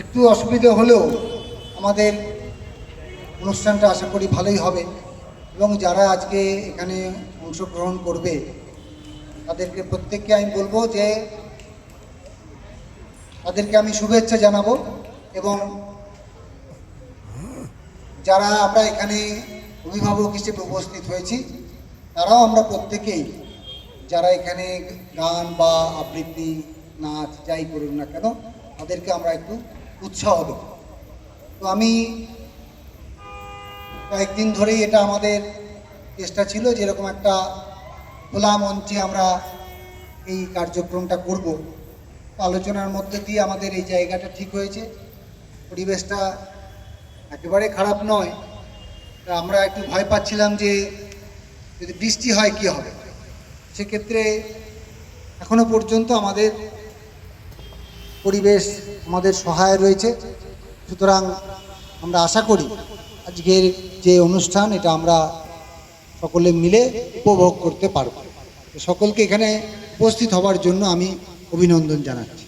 একটু অসুবিধে হলেও আমাদের অনুষ্ঠানটা আশা করি ভালোই হবে এবং যারা আজকে এখানে অংশগ্রহণ করবে, তাদেরকে প্রত্যেককে আমি বলব যে তাদেরকে আমি শুভেচ্ছা জানাব এবং যারা আমরা এখানে অভিভাবক হিসেবে উপস্থিত হয়েছি, তারাও আমরা প্রত্যেকেই যারা এখানে গান বা আবৃত্তি, নাচ, যাই করুন না কেন, তাদেরকে আমরা একটু উৎসাহ দেব তো আমি কয়েকদিন ধরেই এটা আমাদের চেষ্টা ছিল যে এরকম একটা খোলা মঞ্চে আমরা এই কার্যক্রমটা করব। আলোচনার মধ্যে দিয়ে আমাদের এই জায়গাটা ঠিক হয়েছে। পরিবেশটা একেবারে খারাপ নয়। তা আমরা একটু ভয় পাচ্ছিলাম যে যদি বৃষ্টি হয় কি হবে? সেক্ষেত্রে এখনও পর্যন্ত আমাদের পরিবেশ আমাদের সহায় রয়েছে। সুতরাং আমরা আশা করি আজকের যে অনুষ্ঠান, এটা আমরা সকলে মিলে উপভোগ করতে পারব। সকলকে এখানে উপস্থিত হওয়ার জন্য আমি অভিনন্দন জানাচ্ছি।